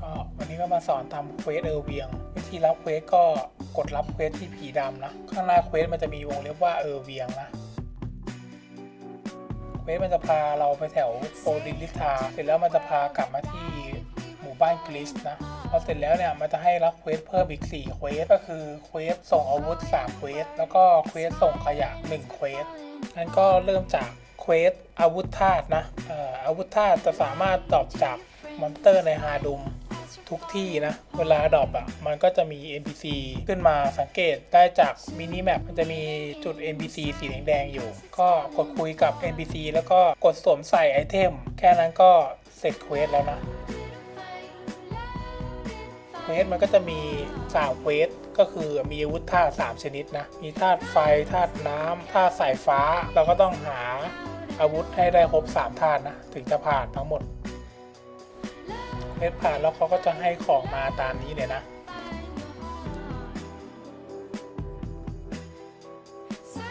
ก็วันนี้ก็มาสอนทำเควสเออเวียง วิธีรับเควสก็กดรับเควสที่ผีดำนะ ข้างหน้าเควสมันจะมีวงเล็บว่าเออเวียงนะเควสมันจะพาเราไปแถวโปรดิลิทาเสร็จแล้วมันจะพากลับมาที่หมู่บ้านกริสนะพอเสร็จแล้วเนี่ยมันจะให้รับเควสเพิ่มอีก4เควสก็คือเควสส่งอาวุธ3เควสแล้วก็เควสส่งขยะ1เควสงั้นก็เริ่มจาก ควสอาวุธธาตุนะอาวุธธาตุจะสามารถดรอปจากมอนสเตอร์ในฮาดุมทุกที่นะ เวลาดรอปอะ มันก็จะมี NPC ขึ้นมาสังเกตได้จากมินิแมปมันจะมีจุด NPC สีแดงๆอยู่ ก็กดคุยกับ NPC แล้วก็กดสวมใส่ไอเทม แค่นั้นก็เสร็จเควสแล้วนะเควสมันก็จะมี3เควสก็คือมีอาวุธธาตุ3ชนิดนะ มีธาตุไฟธาตุน้ำธาตุสายฟ้า เราก็ต้องหา อาวุธให้ได้ครบ3ธาตุนะ ถึงจะผ่านทั้งหมดเควสผ่านแล้วเขาก็จะให้ของมาตามนี้เลยนะ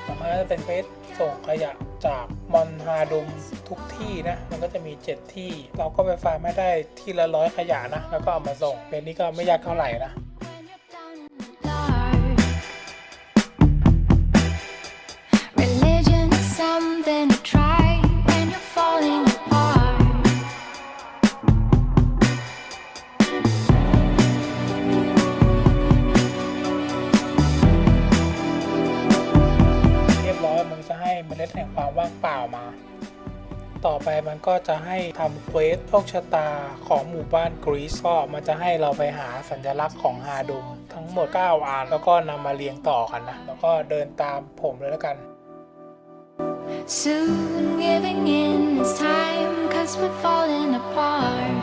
ต่อมาจะเป็นเควสส่งขยะจากมอนฮาดุมทุกที่นะ มันก็จะมี 7 ที่ เราก็ไปฟาร์มให้ได้ที่ละร้อยขยะนะ แล้วก็เอามาส่งเป็นนี้ก็ไม่ยากเท่าไหร่นะ มา ต่อไปมันก็จะให้ทำเควสโชคชะตาของหมู่บ้านกรีซก็มันจะให้เราไปหาสัญลักษณ์ของฮาดุมทั้งหมด 9อันแล้วก็นำมาเรียงต่อกันนะ แล้วก็เดินตามผมเลยแล้วกัน Soon giving in is time, cause we're falling apart.